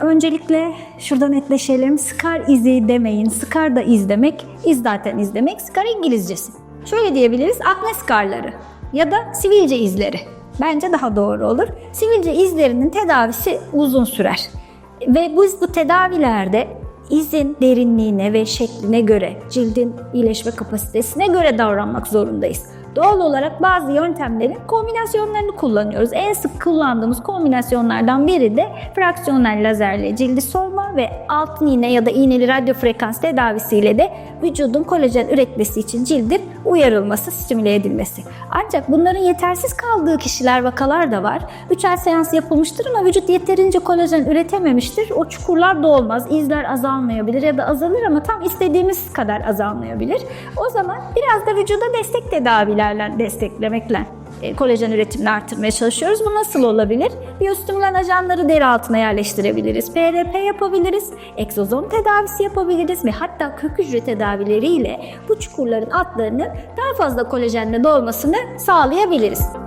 Öncelikle şurada netleşelim. Scar izi demeyin. Scar da iz demek. İz zaten iz demek. Scar İngilizcesi. Şöyle diyebiliriz. Akne skarları ya da sivilce izleri. Bence daha doğru olur. Sivilce izlerinin tedavisi uzun sürer. Ve biz bu tedavilerde izin derinliğine ve şekline göre, cildin iyileşme kapasitesine göre davranmak zorundayız. Doğal olarak bazı yöntemlerin kombinasyonlarını kullanıyoruz. En sık kullandığımız kombinasyonlardan biri de fraksiyonel lazerle cildi solma ve altın iğne ya da iğneli radyo frekans tedavisiyle de vücudun kolajen üretmesi için cildin uyarılması, stimüle edilmesi. Ancak bunların yetersiz kaldığı kişiler vakalar da var. 3 ay seans yapılmıştır ama vücut yeterince kolajen üretememiştir. O çukurlar dolmaz, izler azalmayabilir ya da azalır ama tam istediğimiz kadar azalmayabilir. O zaman biraz da vücuda destek tedavilerle desteklemekle e, kolajen üretimini artırmaya çalışıyoruz. Bu nasıl olabilir? Biyostimülan ajanları deri altına yerleştirebiliriz. PRP yapabiliriz, egzozom tedavisi yapabiliriz ve hatta kök hücre tedavileriyle bu çukurların altlarını daha fazla kolajenle dolmasını sağlayabiliriz.